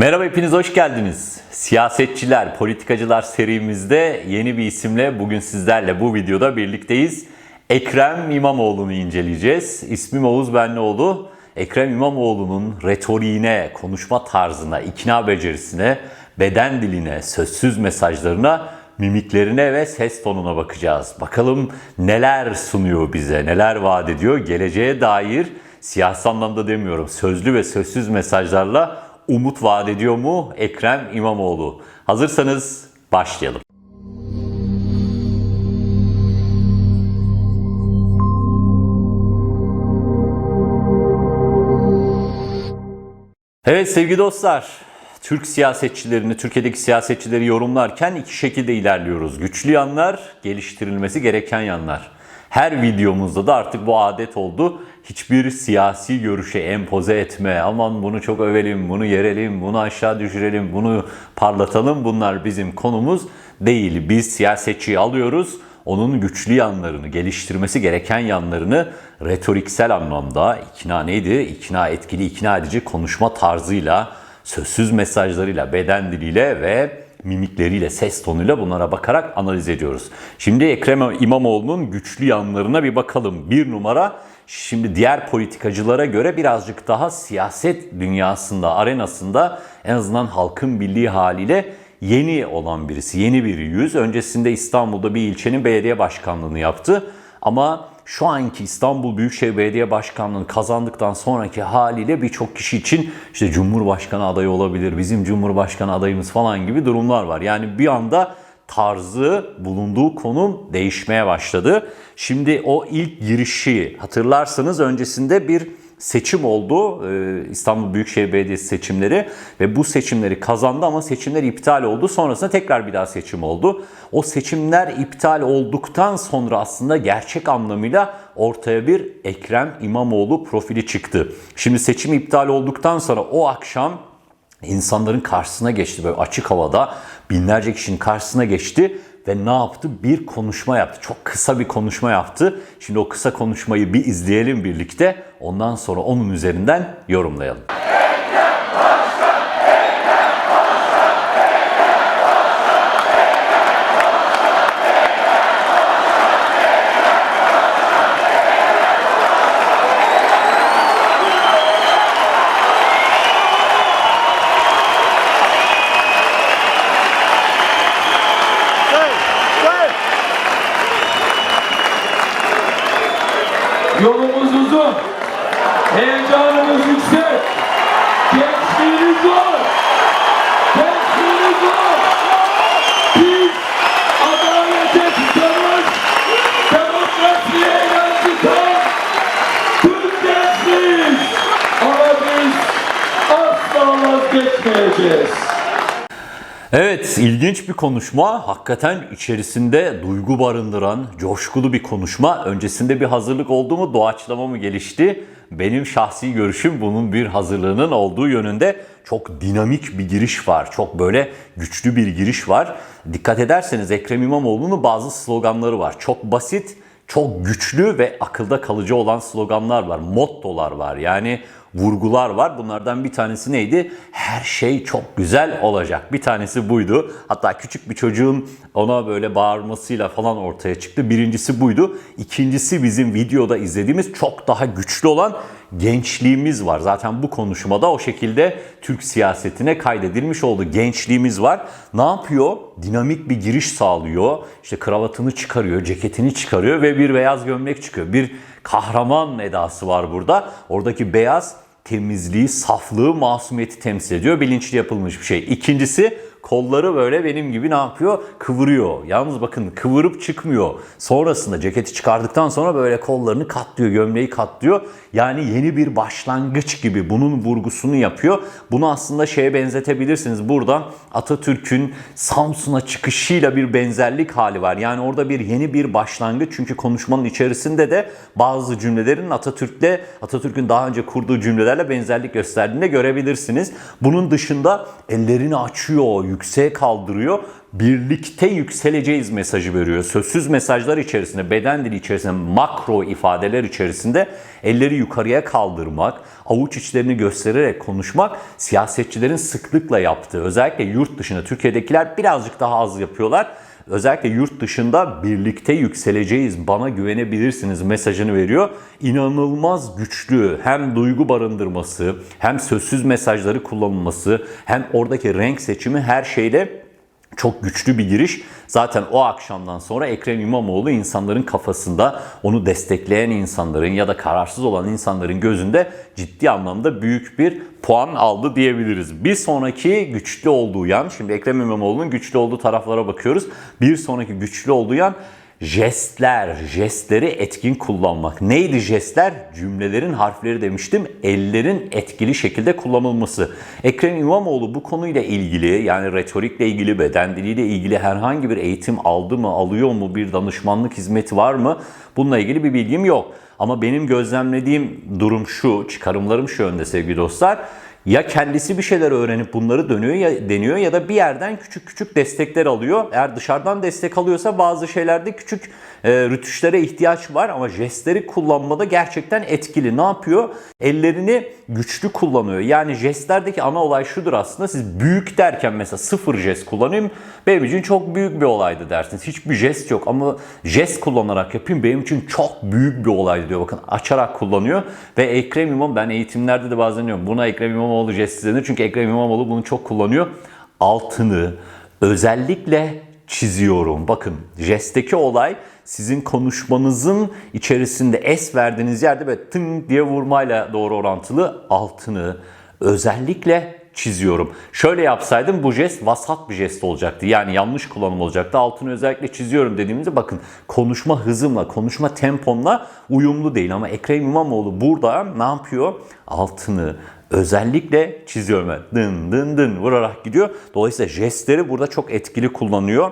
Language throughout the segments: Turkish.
Merhaba hepiniz hoş geldiniz. Siyasetçiler, politikacılar serimizde yeni bir isimle bugün sizlerle bu videoda birlikteyiz. Ekrem İmamoğlu'nu inceleyeceğiz. İsmim Oğuz Benlioğlu. Ekrem İmamoğlu'nun retoriğine, konuşma tarzına, ikna becerisine, beden diline, sözsüz mesajlarına, mimiklerine ve ses tonuna bakacağız. Bakalım neler sunuyor bize, neler vaat ediyor. Geleceğe dair siyasi anlamda demiyorum, sözlü ve sözsüz mesajlarla umut vaat ediyor mu Ekrem İmamoğlu? Hazırsanız başlayalım. Evet sevgili dostlar, Türk siyasetçilerini, Türkiye'deki siyasetçileri yorumlarken iki şekilde ilerliyoruz. Güçlü yanlar, geliştirilmesi gereken yanlar. Her videomuzda da artık bu adet oldu. Hiçbir siyasi görüşe empoze etme, aman bunu çok övelim, bunu yerelim, bunu aşağı düşürelim, bunu parlatalım. Bunlar bizim konumuz değil. Biz siyasetçiyi alıyoruz, onun güçlü yanlarını, geliştirmesi gereken yanlarını retoriksel anlamda ikna neydi? İkna etkili, ikna edici konuşma tarzıyla, sözsüz mesajlarıyla, beden diliyle ve mimikleriyle, ses tonuyla bunlara bakarak analiz ediyoruz. Şimdi Ekrem İmamoğlu'nun güçlü yanlarına bir bakalım. Bir numara şimdi diğer politikacılara göre birazcık daha siyaset dünyasında, arenasında en azından halkın bildiği haliyle yeni olan birisi, yeni bir yüz. Öncesinde İstanbul'da bir ilçenin belediye başkanlığını yaptı. Ama şu anki İstanbul Büyükşehir Belediye Başkanlığı'nı kazandıktan sonraki haliyle birçok kişi için işte Cumhurbaşkanı adayı olabilir, bizim Cumhurbaşkanı adayımız falan gibi durumlar var. Yani bir anda tarzı, bulunduğu konum değişmeye başladı. Şimdi o ilk girişi hatırlarsanız öncesinde bir seçim oldu. Ee, İstanbul Büyükşehir Belediyesi seçimleri ve bu seçimleri kazandı ama seçimler iptal oldu. Sonrasında tekrar bir daha seçim oldu. O seçimler iptal olduktan sonra aslında gerçek anlamıyla ortaya bir Ekrem İmamoğlu profili çıktı. Şimdi seçim iptal olduktan sonra o akşam insanların karşısına geçti böyle açık havada binlerce kişinin karşısına geçti ve ne yaptı? Bir konuşma yaptı. Çok kısa bir konuşma yaptı. Şimdi o kısa konuşmayı bir izleyelim birlikte. Ondan sonra onun üzerinden yorumlayalım. Evet, ilginç bir konuşma. Hakikaten içerisinde duygu barındıran, coşkulu bir konuşma. Öncesinde bir hazırlık oldu mu, doğaçlama mı gelişti? Benim şahsi görüşüm bunun bir hazırlığının olduğu yönünde çok dinamik bir giriş var. Çok böyle güçlü bir giriş var. Dikkat ederseniz Ekrem İmamoğlu'nun bazı sloganları var. Çok basit, çok güçlü ve akılda kalıcı olan sloganlar var. Mottolar var. Yani vurgular var. Bunlardan bir tanesi neydi? Her şey çok güzel olacak. Bir tanesi buydu. Hatta küçük bir çocuğun ona böyle bağırmasıyla falan ortaya çıktı. Birincisi buydu. İkincisi bizim videoda izlediğimiz çok daha güçlü olan gençliğimiz var. Zaten bu konuşmada o şekilde Türk siyasetine kaydedilmiş oldu. Gençliğimiz var. Ne yapıyor? Dinamik bir giriş sağlıyor. İşte kravatını çıkarıyor, ceketini çıkarıyor ve bir beyaz gömlek çıkıyor. Bir kahraman edası var burada. Oradaki beyaz temizliği, saflığı, masumiyeti temsil ediyor. Bilinçli yapılmış bir şey. İkincisi kolları böyle benim gibi ne yapıyor? Kıvırıyor. Yalnız bakın kıvırıp çıkmıyor. Sonrasında ceketi çıkardıktan sonra böyle kollarını katlıyor, gömleği katlıyor. Yani yeni bir başlangıç gibi bunun vurgusunu yapıyor. Bunu aslında şeye benzetebilirsiniz. Burada Atatürk'ün Samsun'a çıkışıyla bir benzerlik hali var. Yani orada bir yeni bir başlangıç. Çünkü konuşmanın içerisinde de bazı cümlelerin Atatürk'le, Atatürk'ün daha önce kurduğu cümlelerle benzerlik gösterdiğini görebilirsiniz. Bunun dışında ellerini açıyor, yükseğe kaldırıyor. Birlikte yükseleceğiz mesajı veriyor. Sözsüz mesajlar içerisinde, beden dili içerisinde, makro ifadeler içerisinde elleri yukarıya kaldırmak, avuç içlerini göstererek konuşmak siyasetçilerin sıklıkla yaptığı. Özellikle yurt dışında Türkiye'dekiler birazcık daha az yapıyorlar. Özellikle yurt dışında birlikte yükseleceğiz, bana güvenebilirsiniz mesajını veriyor. İnanılmaz güçlü hem duygu barındırması, hem sözsüz mesajları kullanılması, hem oradaki renk seçimi her şeyle çok güçlü bir giriş. Zaten o akşamdan sonra Ekrem İmamoğlu insanların kafasında onu destekleyen insanların ya da kararsız olan insanların gözünde ciddi anlamda büyük bir puan aldı diyebiliriz. Bir sonraki güçlü olduğu yan, şimdi Ekrem İmamoğlu'nun güçlü olduğu taraflara bakıyoruz. Bir sonraki güçlü olduğu yan jestler, jestleri etkin kullanmak. Neydi jestler? Cümlelerin harfleri demiştim. Ellerin etkili şekilde kullanılması. Ekrem İmamoğlu bu konuyla ilgili yani retorikle ilgili, beden diliyle ilgili herhangi bir eğitim aldı mı, alıyor mu, bir danışmanlık hizmeti var mı? Bununla ilgili bir bilgim yok. Ama benim gözlemlediğim durum şu, çıkarımlarım şu yönde sevgili dostlar ya kendisi bir şeyler öğrenip bunları dönüyor ya deniyor ya da bir yerden küçük küçük destekler alıyor. Eğer dışarıdan destek alıyorsa bazı şeylerde küçük e, rütüşlere ihtiyaç var ama jestleri kullanmada gerçekten etkili. Ne yapıyor? Ellerini güçlü kullanıyor. Yani jestlerdeki ana olay şudur aslında. Siz büyük derken mesela sıfır jest kullanayım benim için çok büyük bir olaydı dersiniz. Hiçbir jest yok ama jest kullanarak yapayım benim için çok büyük bir olaydı diyor. Bakın açarak kullanıyor ve Ekrem İmam ben eğitimlerde de bazen diyorum buna Ekrem İmamoğlu jest denir. Çünkü Ekrem İmamoğlu bunu çok kullanıyor. Altını özellikle çiziyorum. Bakın jestteki olay sizin konuşmanızın içerisinde es verdiğiniz yerde böyle tın diye vurmayla doğru orantılı altını özellikle çiziyorum. Şöyle yapsaydım bu jest vasat bir jest olacaktı. Yani yanlış kullanım olacaktı. Altını özellikle çiziyorum dediğimizde bakın konuşma hızımla, konuşma tempomla uyumlu değil. Ama Ekrem İmamoğlu burada ne yapıyor? Altını özellikle çiziyorum. Ben. Dın dın dın vurarak gidiyor. Dolayısıyla jestleri burada çok etkili kullanıyor.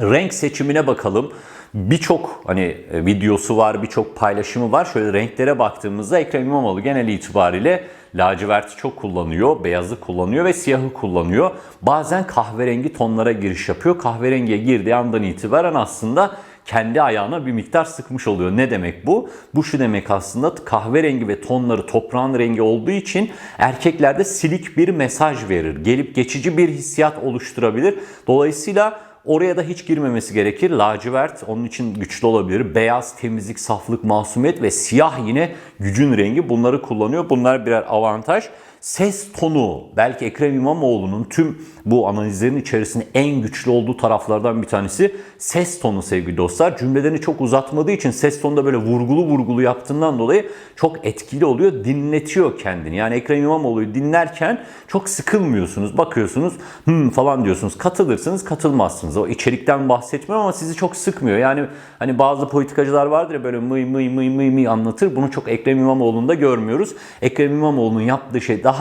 Renk seçimine bakalım. Birçok hani e, videosu var, birçok paylaşımı var. Şöyle renklere baktığımızda Ekrem İmamoğlu genel itibariyle laciverti çok kullanıyor, beyazı kullanıyor ve siyahı kullanıyor. Bazen kahverengi tonlara giriş yapıyor. Kahverengiye girdiği andan itibaren aslında kendi ayağına bir miktar sıkmış oluyor. Ne demek bu? Bu şu demek aslında kahverengi ve tonları toprağın rengi olduğu için erkeklerde silik bir mesaj verir. Gelip geçici bir hissiyat oluşturabilir. Dolayısıyla Oraya da hiç girmemesi gerekir. Lacivert onun için güçlü olabilir. Beyaz, temizlik, saflık, masumiyet ve siyah yine gücün rengi. Bunları kullanıyor. Bunlar birer avantaj. Ses tonu belki Ekrem İmamoğlu'nun tüm bu analizlerin içerisinde en güçlü olduğu taraflardan bir tanesi ses tonu sevgili dostlar. Cümlelerini çok uzatmadığı için ses tonunda böyle vurgulu vurgulu yaptığından dolayı çok etkili oluyor. Dinletiyor kendini. Yani Ekrem İmamoğlu'yu dinlerken çok sıkılmıyorsunuz. Bakıyorsunuz hmm falan diyorsunuz. Katılırsınız katılmazsınız. O içerikten bahsetmiyorum ama sizi çok sıkmıyor. Yani hani bazı politikacılar vardır ya böyle mıy mıy mıy mıy mıy anlatır. Bunu çok Ekrem İmamoğlu'nda görmüyoruz. Ekrem İmamoğlu'nun yaptığı şey daha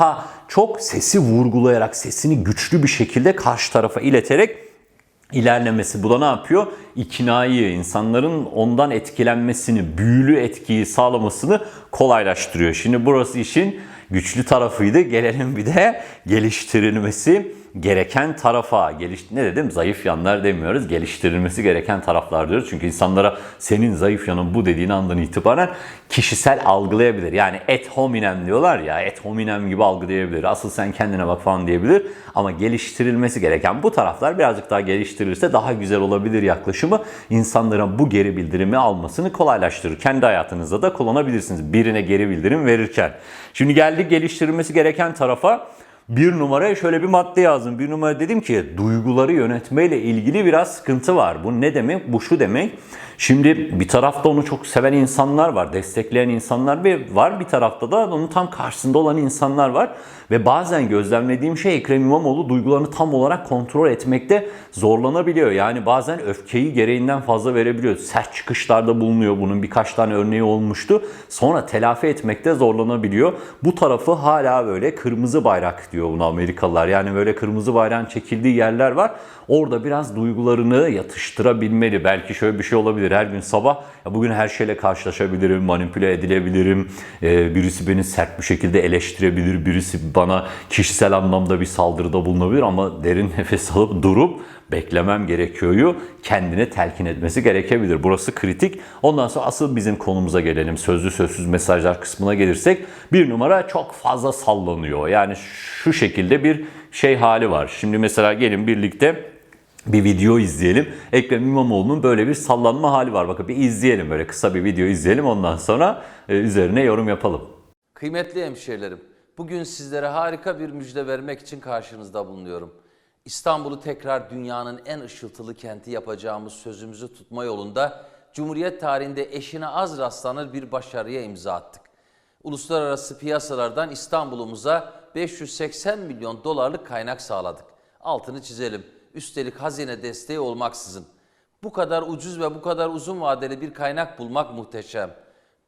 çok sesi vurgulayarak, sesini güçlü bir şekilde karşı tarafa ileterek ilerlemesi. Bu da ne yapıyor? İkinayı, insanların ondan etkilenmesini, büyülü etkiyi sağlamasını kolaylaştırıyor. Şimdi burası işin güçlü tarafıydı. Gelelim bir de geliştirilmesi gereken tarafa. Geliş ne dedim? Zayıf yanlar demiyoruz. Geliştirilmesi gereken taraflar diyoruz. Çünkü insanlara senin zayıf yanın bu dediğin andan itibaren kişisel algılayabilir. Yani et hominem diyorlar ya et hominem gibi algılayabilir. Asıl sen kendine bak falan diyebilir. Ama geliştirilmesi gereken bu taraflar birazcık daha geliştirilirse daha güzel olabilir yaklaşımı. insanların bu geri bildirimi almasını kolaylaştırır. Kendi hayatınızda da kullanabilirsiniz. Birine geri bildirim verirken. Şimdi geldik geliştirilmesi gereken tarafa. Bir numaraya şöyle bir madde yazdım. Bir numara dedim ki duyguları yönetmeyle ilgili biraz sıkıntı var. Bu ne demek? Bu şu demek. Şimdi bir tarafta onu çok seven insanlar var, destekleyen insanlar ve var. Bir tarafta da onun tam karşısında olan insanlar var. Ve bazen gözlemlediğim şey Ekrem İmamoğlu duygularını tam olarak kontrol etmekte zorlanabiliyor. Yani bazen öfkeyi gereğinden fazla verebiliyor. Sert çıkışlarda bulunuyor. Bunun birkaç tane örneği olmuştu. Sonra telafi etmekte zorlanabiliyor. Bu tarafı hala böyle kırmızı bayrak diyor buna Amerikalılar. Yani böyle kırmızı bayrağın çekildiği yerler var. Orada biraz duygularını yatıştırabilmeli. Belki şöyle bir şey olabilir. Olabilir. Her gün sabah ya bugün her şeyle karşılaşabilirim, manipüle edilebilirim. Ee, birisi beni sert bir şekilde eleştirebilir, birisi bana kişisel anlamda bir saldırıda bulunabilir ama derin nefes alıp durup beklemem gerekiyoryu kendine telkin etmesi gerekebilir. Burası kritik. Ondan sonra asıl bizim konumuza gelelim. Sözlü sözsüz mesajlar kısmına gelirsek bir numara çok fazla sallanıyor. Yani şu şekilde bir şey hali var. Şimdi mesela gelin birlikte bir video izleyelim. Ekrem İmamoğlu'nun böyle bir sallanma hali var. Bakın bir izleyelim böyle kısa bir video izleyelim ondan sonra e, üzerine yorum yapalım. Kıymetli hemşehrilerim, bugün sizlere harika bir müjde vermek için karşınızda bulunuyorum. İstanbul'u tekrar dünyanın en ışıltılı kenti yapacağımız sözümüzü tutma yolunda Cumhuriyet tarihinde eşine az rastlanır bir başarıya imza attık. Uluslararası piyasalardan İstanbul'umuza 580 milyon dolarlık kaynak sağladık. Altını çizelim. Üstelik hazine desteği olmaksızın. Bu kadar ucuz ve bu kadar uzun vadeli bir kaynak bulmak muhteşem.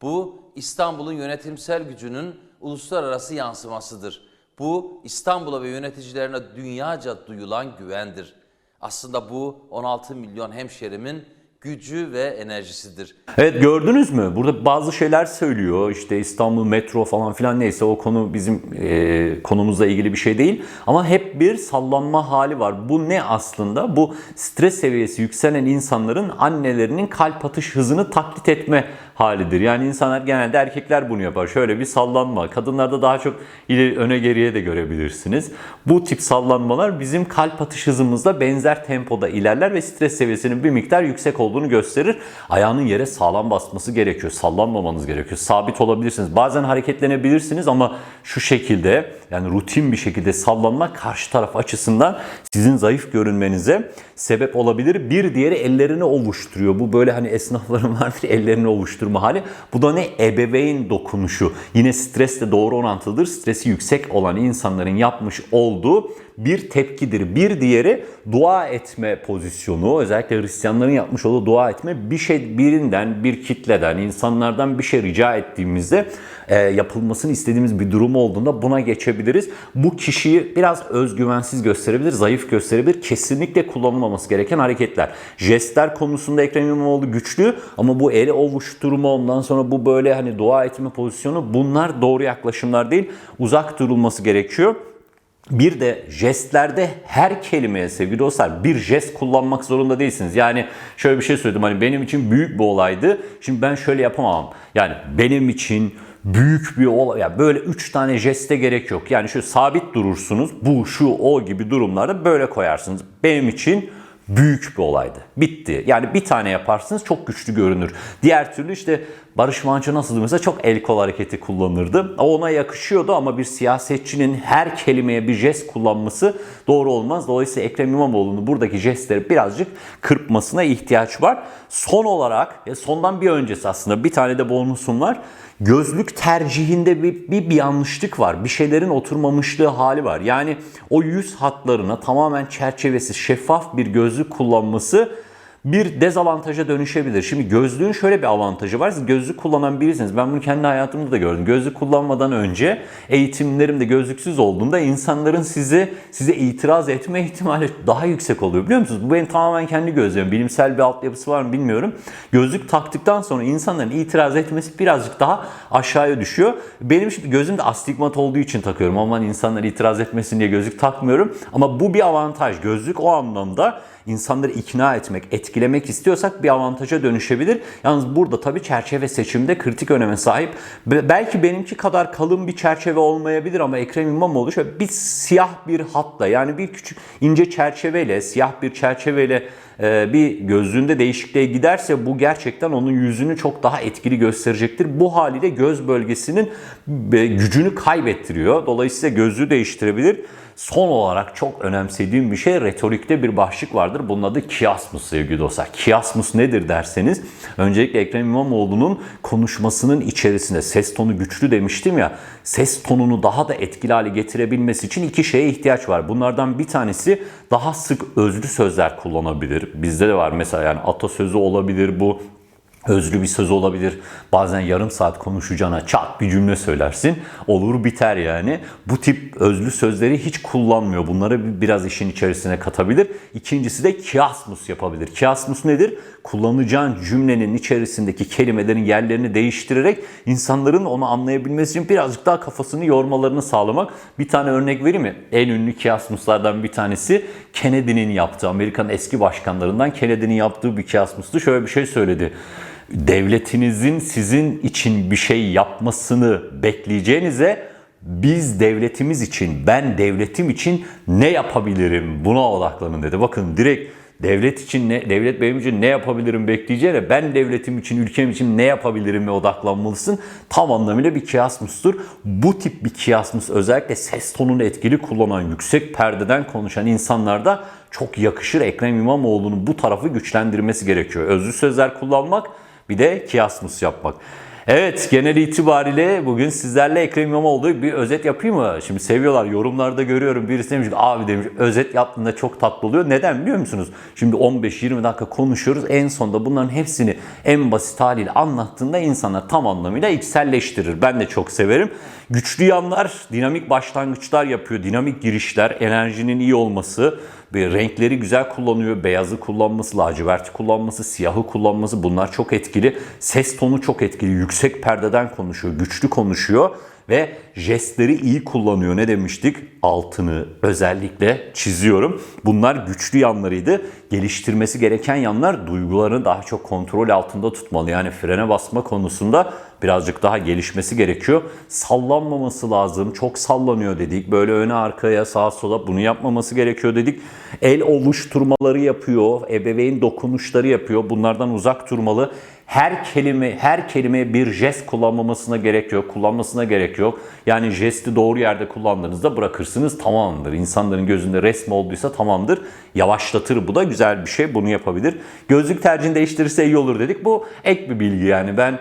Bu İstanbul'un yönetimsel gücünün uluslararası yansımasıdır. Bu İstanbul'a ve yöneticilerine dünyaca duyulan güvendir. Aslında bu 16 milyon hemşerimin gücü ve enerjisidir. Evet gördünüz mü? Burada bazı şeyler söylüyor. İşte İstanbul metro falan filan neyse o konu bizim e, konumuzla ilgili bir şey değil. Ama hep bir sallanma hali var. Bu ne aslında? Bu stres seviyesi yükselen insanların annelerinin kalp atış hızını taklit etme halidir. Yani insanlar genelde erkekler bunu yapar. Şöyle bir sallanma. Kadınlarda daha çok ileri, öne geriye de görebilirsiniz. Bu tip sallanmalar bizim kalp atış hızımızla benzer tempoda ilerler ve stres seviyesinin bir miktar yüksek olduğunu gösterir. Ayağının yere sağlam basması gerekiyor. Sallanmamanız gerekiyor. Sabit olabilirsiniz. Bazen hareketlenebilirsiniz ama şu şekilde yani rutin bir şekilde sallanma karşı taraf açısından sizin zayıf görünmenize sebep olabilir. Bir diğeri ellerini ovuşturuyor. Bu böyle hani esnafların vardır ellerini ovuşturma hali. Bu da ne? Ebeveyn dokunuşu. Yine stresle doğru orantılıdır. Stresi yüksek olan insanların yapmış olduğu bir tepkidir. Bir diğeri dua etme pozisyonu. Özellikle Hristiyanların yapmış olduğu dua etme bir şey birinden, bir kitleden, insanlardan bir şey rica ettiğimizde e, yapılmasını istediğimiz bir durum olduğunda buna geçebiliriz. Bu kişiyi biraz özgüvensiz gösterebilir, zayıf gösterebilir. Kesinlikle kullanılmaması gereken hareketler. Jestler konusunda Ekrem İmamoğlu güçlü ama bu eli ovuşturma ondan sonra bu böyle hani dua etme pozisyonu bunlar doğru yaklaşımlar değil. Uzak durulması gerekiyor. Bir de jestlerde her kelimeye sevgili dostlar bir jest kullanmak zorunda değilsiniz. Yani şöyle bir şey söyledim hani benim için büyük bir olaydı. Şimdi ben şöyle yapamam. Yani benim için büyük bir olay. Yani böyle üç tane jeste gerek yok. Yani şöyle sabit durursunuz. Bu, şu, o gibi durumlarda böyle koyarsınız. Benim için büyük bir olaydı. Bitti. Yani bir tane yaparsınız çok güçlü görünür. Diğer türlü işte Barış Manço nasıldı mesela çok el kol hareketi kullanırdı. O ona yakışıyordu ama bir siyasetçinin her kelimeye bir jest kullanması doğru olmaz. Dolayısıyla Ekrem İmamoğlu'nun buradaki jestleri birazcık kırpmasına ihtiyaç var. Son olarak sondan bir öncesi aslında bir tane de bonusum var. Gözlük tercihinde bir, bir, bir yanlışlık var. Bir şeylerin oturmamışlığı hali var. Yani o yüz hatlarına tamamen çerçevesiz, şeffaf bir gözlük kullanması bir dezavantaja dönüşebilir. Şimdi gözlüğün şöyle bir avantajı var. Siz gözlük kullanan birisiniz. Ben bunu kendi hayatımda da gördüm. Gözlük kullanmadan önce eğitimlerimde gözlüksüz olduğunda insanların size size itiraz etme ihtimali daha yüksek oluyor. Biliyor musunuz? Bu benim tamamen kendi gözlemim. Bilimsel bir altyapısı var mı bilmiyorum. Gözlük taktıktan sonra insanların itiraz etmesi birazcık daha aşağıya düşüyor. Benim şimdi gözümde astigmat olduğu için takıyorum. Aman insanlar itiraz etmesin diye gözlük takmıyorum. Ama bu bir avantaj. Gözlük o anlamda insanları ikna etmek, etkilemek istiyorsak bir avantaja dönüşebilir. Yalnız burada tabii çerçeve seçimde kritik öneme sahip. Be- Belki benimki kadar kalın bir çerçeve olmayabilir ama Ekrem İmamoğlu şöyle bir siyah bir hatla yani bir küçük ince çerçeveyle, siyah bir çerçeveyle e, bir gözlüğünde değişikliğe giderse bu gerçekten onun yüzünü çok daha etkili gösterecektir. Bu haliyle göz bölgesinin e, gücünü kaybettiriyor. Dolayısıyla gözlüğü değiştirebilir. Son olarak çok önemsediğim bir şey retorikte bir başlık vardır. Bunun adı kiasmus sevgili dostlar. Kiasmus nedir derseniz öncelikle Ekrem İmamoğlu'nun konuşmasının içerisinde ses tonu güçlü demiştim ya ses tonunu daha da etkili hale getirebilmesi için iki şeye ihtiyaç var. Bunlardan bir tanesi daha sık özlü sözler kullanabilir. Bizde de var mesela yani atasözü olabilir bu özlü bir söz olabilir. Bazen yarım saat konuşacağına çat bir cümle söylersin. Olur biter yani. Bu tip özlü sözleri hiç kullanmıyor. Bunları biraz işin içerisine katabilir. İkincisi de kiasmus yapabilir. Kiasmus nedir? kullanacağın cümlenin içerisindeki kelimelerin yerlerini değiştirerek insanların onu anlayabilmesi için birazcık daha kafasını yormalarını sağlamak. Bir tane örnek vereyim mi? En ünlü kiasmuslardan bir tanesi Kennedy'nin yaptığı, Amerika'nın eski başkanlarından Kennedy'nin yaptığı bir kiasmustu. Şöyle bir şey söyledi devletinizin sizin için bir şey yapmasını bekleyeceğinize biz devletimiz için, ben devletim için ne yapabilirim buna odaklanın dedi. Bakın direkt devlet için ne, devlet benim için ne yapabilirim bekleyeceğine ben devletim için, ülkem için ne yapabilirim odaklanmalısın. Tam anlamıyla bir kiasmustur. Bu tip bir kiasmus özellikle ses tonunu etkili kullanan, yüksek perdeden konuşan insanlarda çok yakışır. Ekrem İmamoğlu'nun bu tarafı güçlendirmesi gerekiyor. Özlü sözler kullanmak bir de kiasmus yapmak. Evet genel itibariyle bugün sizlerle Ekrem İmamoğlu bir özet yapayım mı? Şimdi seviyorlar yorumlarda görüyorum birisi demiş ki abi demiş özet yaptığında çok tatlı oluyor. Neden biliyor musunuz? Şimdi 15-20 dakika konuşuyoruz en sonunda bunların hepsini en basit haliyle anlattığında insanlar tam anlamıyla içselleştirir. Ben de çok severim. Güçlü yanlar dinamik başlangıçlar yapıyor. Dinamik girişler, enerjinin iyi olması, renkleri güzel kullanıyor. Beyazı kullanması, laciverti kullanması, siyahı kullanması bunlar çok etkili. Ses tonu çok etkili. Yüksek perdeden konuşuyor, güçlü konuşuyor ve jestleri iyi kullanıyor. Ne demiştik? Altını özellikle çiziyorum. Bunlar güçlü yanlarıydı. Geliştirmesi gereken yanlar duygularını daha çok kontrol altında tutmalı. Yani frene basma konusunda birazcık daha gelişmesi gerekiyor. Sallanmaması lazım. Çok sallanıyor dedik. Böyle öne arkaya sağa sola bunu yapmaması gerekiyor dedik. El oluşturmaları yapıyor. Ebeveyn dokunuşları yapıyor. Bunlardan uzak durmalı. Her kelime her kelimeye bir jest kullanmamasına gerek yok. Kullanmasına gerek yok. Yani jesti doğru yerde kullandığınızda bırakırsınız tamamdır. İnsanların gözünde resmi olduysa tamamdır. Yavaşlatır bu da güzel bir şey. Bunu yapabilir. Gözlük tercihini değiştirirse iyi olur dedik. Bu ek bir bilgi yani ben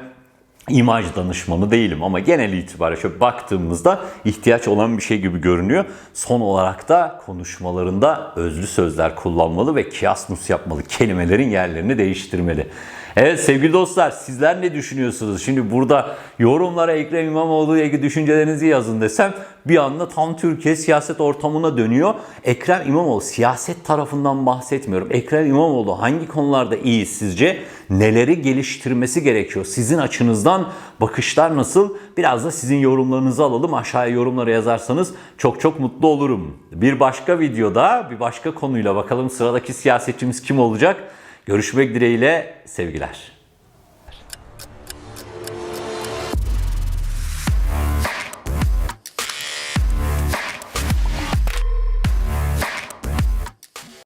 imaj danışmanı değilim ama genel itibariyle şöyle baktığımızda ihtiyaç olan bir şey gibi görünüyor. Son olarak da konuşmalarında özlü sözler kullanmalı ve kiasmus yapmalı. Kelimelerin yerlerini değiştirmeli. Evet sevgili dostlar sizler ne düşünüyorsunuz? Şimdi burada yorumlara Ekrem İmamoğlu ile ilgili düşüncelerinizi yazın desem bir anda tam Türkiye siyaset ortamına dönüyor. Ekrem İmamoğlu siyaset tarafından bahsetmiyorum. Ekrem İmamoğlu hangi konularda iyi sizce? Neleri geliştirmesi gerekiyor? Sizin açınızdan bakışlar nasıl? Biraz da sizin yorumlarınızı alalım. Aşağıya yorumlara yazarsanız çok çok mutlu olurum. Bir başka videoda bir başka konuyla bakalım sıradaki siyasetçimiz kim olacak? Görüşmek dileğiyle sevgiler.